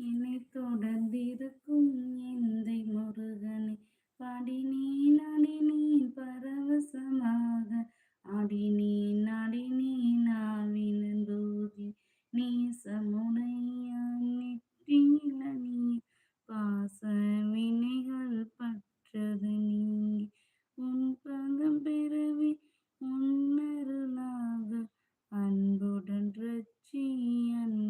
என்னை தொடர்ந்திருக்கும் எந்தை முருகனை. பாடினேன் ஆடினேன் பரவசமாக. ஆடினேன் ஆடினேன் ஆவினன் போதி நேசமுடைய நெற்றியில நீ பாச வினைகள் பற்றது நீ உன் பதம் பெறவே உன்னருளாக. அன்புடன் ரச்சி அன்பு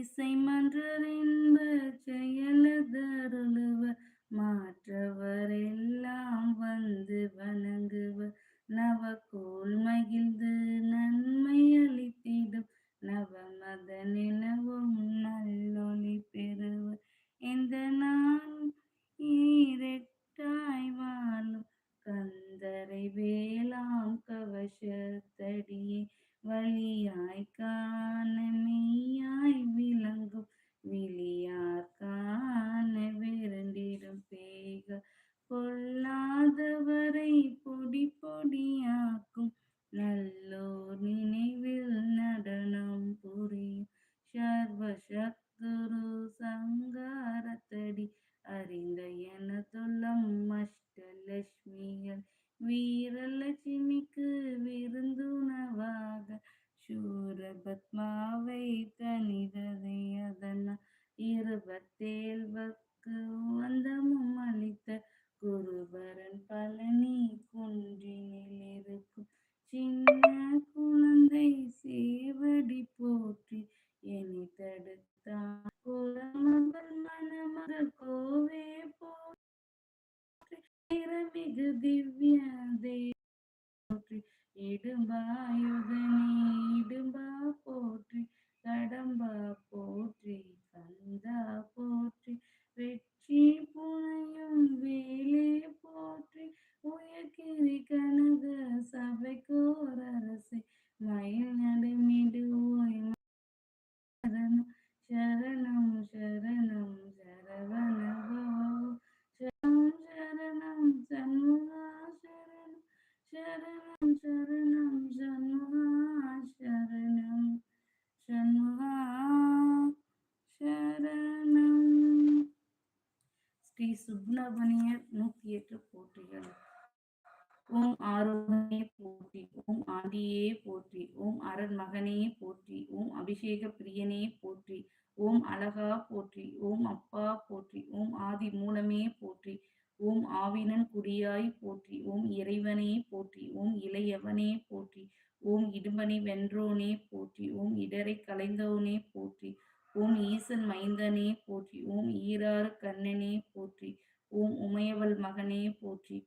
இசை மன்றறின்ப este ஸ்ரீ சுப்ரமணியர் நூத்தி எட்டு போற்றிகள் ஓம் ஆரோகனே போற்றி ஓம் ஆண்டியே போற்றி ஓம் அரண் மகனே போற்றி ஓம் அபிஷேக பிரியனே போற்றி ஓம் அழகா போற்றி ஓம் அப்பா போற்றி ஓம் ஆதி மூலமே போற்றி ஓம் ஆவினன் குடியாய் போற்றி ஓம் இறைவனே போற்றி ஓம் இளையவனே போற்றி ஓம் இடும்பனை வென்றோனே போற்றி ஓம் இடரை கலைந்தவனே போற்றி ஓம் ஈசன் மைந்தனே போற்றி ஓம் ஈராறு கண்ணனே போற்றி ஓம் உமையவள் மகனே போற்றி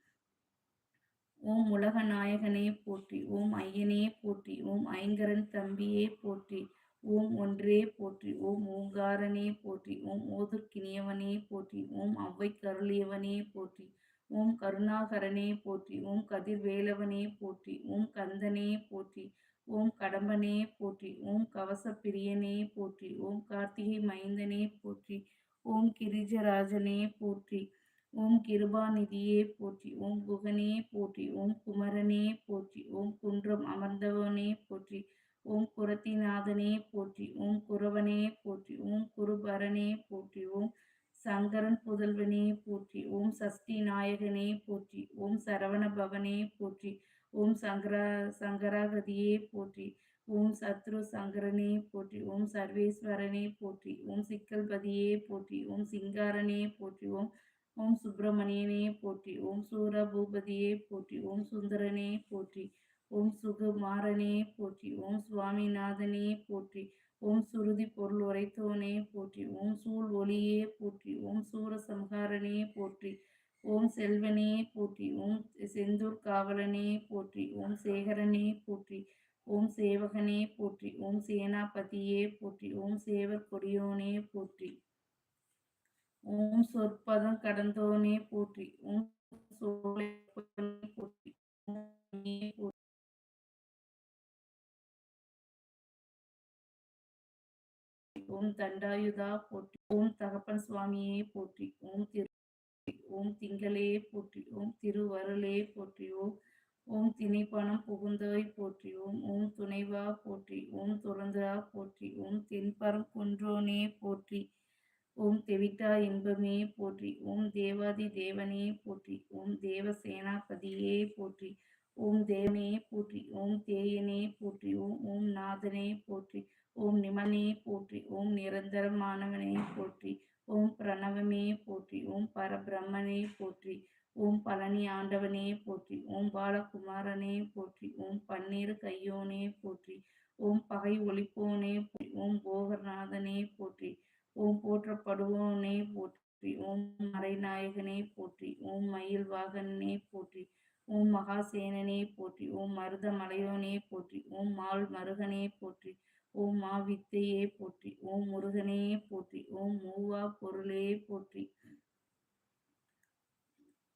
ஓம் உலக நாயகனே போற்றி ஓம் ஐயனே போற்றி ஓம் ஐங்கரன் தம்பியே போற்றி ஓம் ஒன்றே போற்றி ஓம் ஓங்காரனே போற்றி ஓம் ஓதுர்கினியவனே போற்றி ஓம் அவ்வை கருளியவனே போற்றி ஓம் கருணாகரனே போற்றி ஓம் கதிர்வேலவனே போற்றி ஓம் கந்தனே போற்றி ஓம் கடம்பனே போற்றி ஓம் கவச பிரியனே போற்றி ஓம் கார்த்திகை மைந்தனே போற்றி ஓம் கிரிஜராஜனே போற்றி ஓம் கிருபாநிதியே போற்றி ஓம் குகனே போற்றி ஓம் குமரனே போற்றி ஓம் குன்றம் அமர்ந்தவனே போற்றி ஓம் குரத்திநாதனே போற்றி ஓம் குரவனே போற்றி ஓம் குருபரனே போற்றி ஓம் சங்கரன் புதல்வனே போற்றி ஓம் சஷ்டி நாயகனே போற்றி ஓம் சரவண பவனே போற்றி ஓம் சங்கரா சங்கராகதியே போற்றி ஓம் சத்ரு சங்கரனே போற்றி ஓம் சர்வேஸ்வரனே போற்றி ஓம் சிக்கல்பதியே போற்றி ஓம் சிங்காரனே போற்றி ஓம் ஓம் சுப்பிரமணியனே போற்றி ஓம் சூரபூபதியே போற்றி ஓம் சுந்தரனே போற்றி ஓம் சுகுமாரனே போற்றி ஓம் சுவாமிநாதனே போற்றி ஓம் சுருதி பொருள் உரைத்தோனே போற்றி ஓம் சூழ் ஒளியே போற்றி ஓம் சூரசம்ஹாரனே போற்றி ஓம் செல்வனே போற்றி ஓம் செந்தூர் காவலனே போற்றி ஓம் சேகரனே போற்றி ஓம் சேவகனே போற்றி ஓம் சேனாபதியே போற்றி ஓம் சேவர் கொடியோனே போற்றி ஓம் சொற்பதம் கடந்தோனே போற்றி ஓம் சோலை போற்றி ஓம் தண்டாயுதா போற்றி ஓம் தகப்பன் சுவாமியே போற்றி ஓம் திரு ஓம் திங்களே போற்றி ஓம் திருவருளே போற்றி ஓம் ஓம் திணைப்பணம் புகுந்தவை போற்றி ஓம் ஓம் துணைவா போற்றி ஓம் துறந்தரா போற்றி ஓம் தென்பரம் குன்றோனே போற்றி ஓம் தெவிட்டா இன்பமே போற்றி ஓம் தேவாதி தேவனே போற்றி ஓம் தேவ சேனாபதியே போற்றி ஓம் தேவனே போற்றி ஓம் தேயனே போற்றி ஓம் ஓம் நாதனே போற்றி ஓம் நிமனே போற்றி ஓம் நிரந்தரமானவனே போற்றி ஓம் பிரணவமே போற்றி ஓம் பரபிரம்மனே போற்றி ஓம் பழனி ஆண்டவனே போற்றி ஓம் பாலகுமாரனே போற்றி ஓம் பன்னீர் கையோனே போற்றி ஓம் பகை ஒளிப்போனே ஓம் போகர்நாதனே போற்றி ஓம் போற்றப்படுவோனே போற்றி ஓம் மறைநாயகனே போற்றி ஓம் மயில் வாகனே போற்றி ஓம் மகாசேனனே போற்றி ஓம் மருத மலையோனே போற்றி ஓம் மால் மருகனே போற்றி ஓம் மா வித்தையே போற்றி ஓம் முருகனே போற்றி ஓம் மூவா பொருளே போற்றி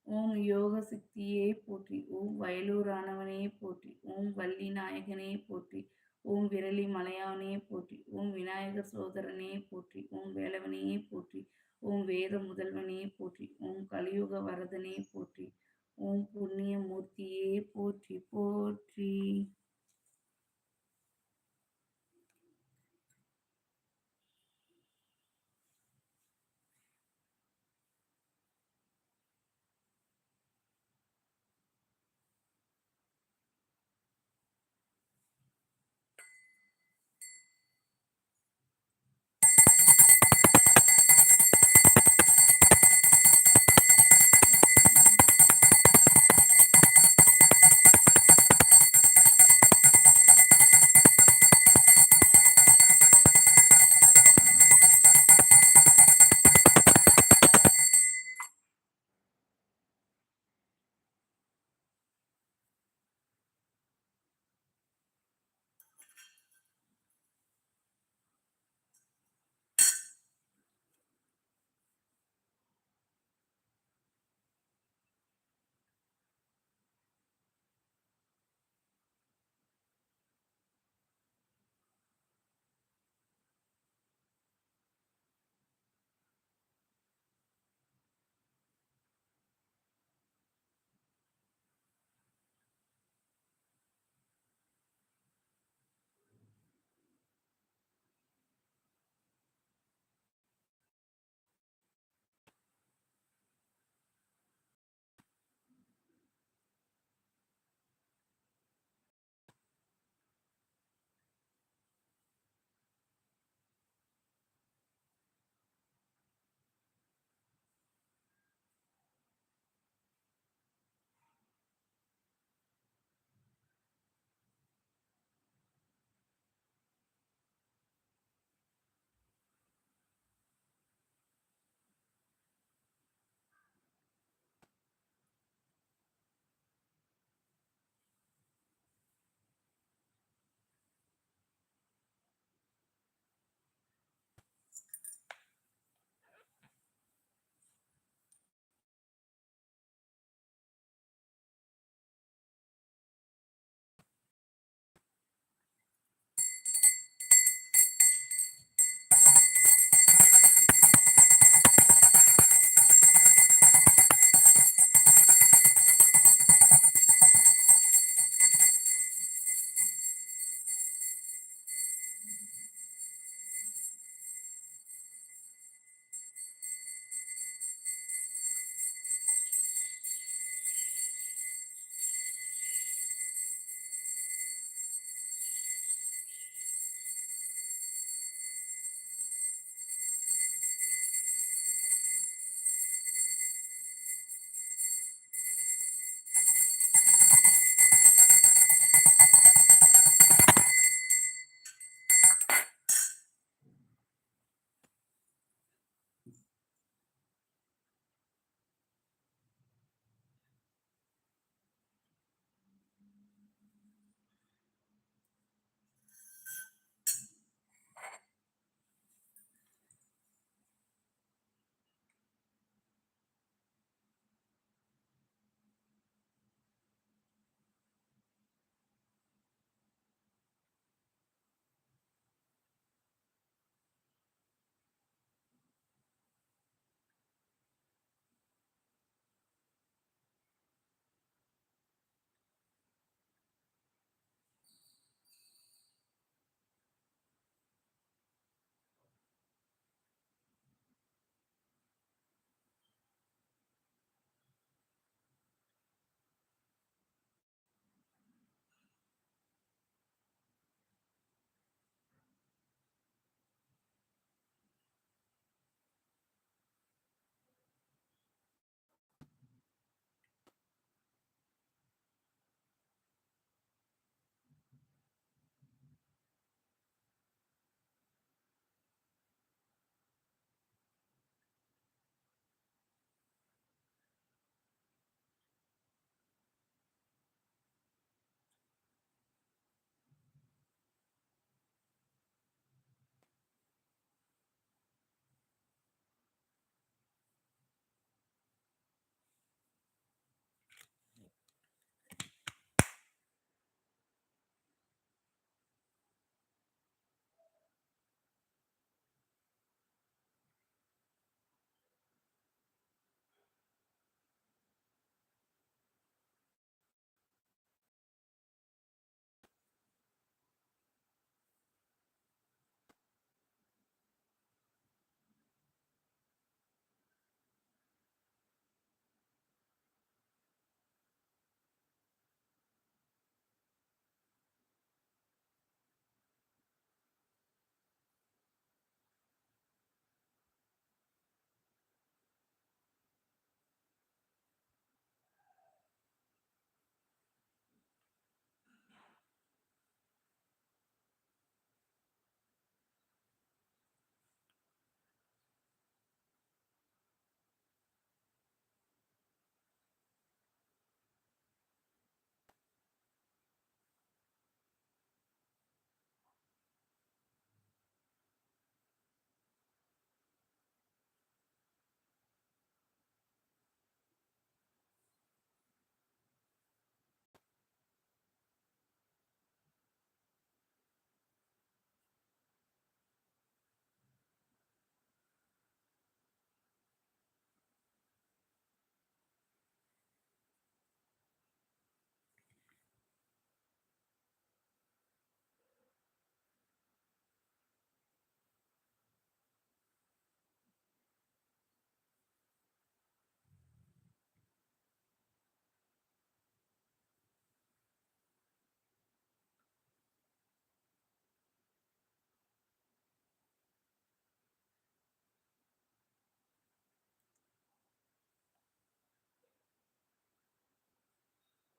ஓம் யோக சக்தியே போற்றி ஓம் வயலூரானவனே போற்றி ஓம் வள்ளி நாயகனே போற்றி ஓம் விரலி மலையானே போற்றி ஓம் விநாயகர் சோதரனே போற்றி ஓம் வேலவனையே போற்றி ஓம் வேத முதல்வனே போற்றி ஓம் கலியுக வரதனே போற்றி ஓம் புண்ணிய மூர்த்தியே போற்றி போற்றி